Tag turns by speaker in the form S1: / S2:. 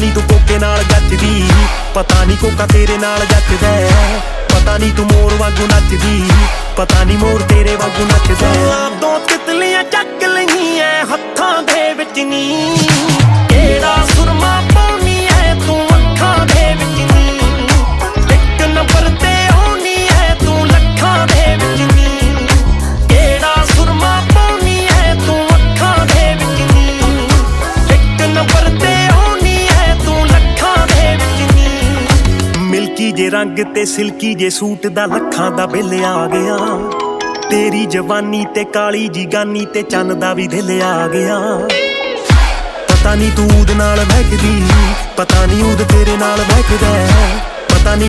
S1: ਨਹੀਂ ਤੂੰ ਕੋਕੇ ਨਾਲ ਗੱਜਦੀ ਪਤਾ ਨਹੀਂ ਕੋਕਾ ਤੇਰੇ ਨਾਲ ਜੱਜਦਾ ਪਤਾ ਨਹੀਂ ਤੂੰ ਮੋਰ ਵਾਂਗੂ ਨੱਚਦੀ। ਪਤਾ ਨਹੀਂ ਮੋਰ ਤੇਰੇ ਵਾਂਗੂ ਨੱਚਦਾ ਦੋ ਤਿਤਲੀਆਂ ਚੱਕ ਲਈਆਂ, ਹੱਥਾਂ ਦੇ ਵਿੱਚ ਨੀ। ਨੀ ਜੇ ਰੰਗ ਤੇ ਸਿਲਕੀ ਜੇ ਸੂਟ ਦਾ ਲੱਖਾਂ ਦਾ ਬਿੱਲ ਆ ਗਿਆ। ਤੇਰੀ ਜਵਾਨੀ ਤੇ ਕਾਲੀ ਜੀ ਗਾਨੀ ਤੇ ਚੰਨ ਦਾ ਵੀ ਦਿਲ ਆ ਗਿਆ। ਪਤਾ ਨਹੀਂ ਤੂੰ ਉਹਦੇ ਨਾਲ ਮਹਿਕਦੀ ਪਤਾ ਨਹੀਂ ਉਹਦੇ ਤੇਰੇ ਨਾਲ ਮਹਿਕਦਾ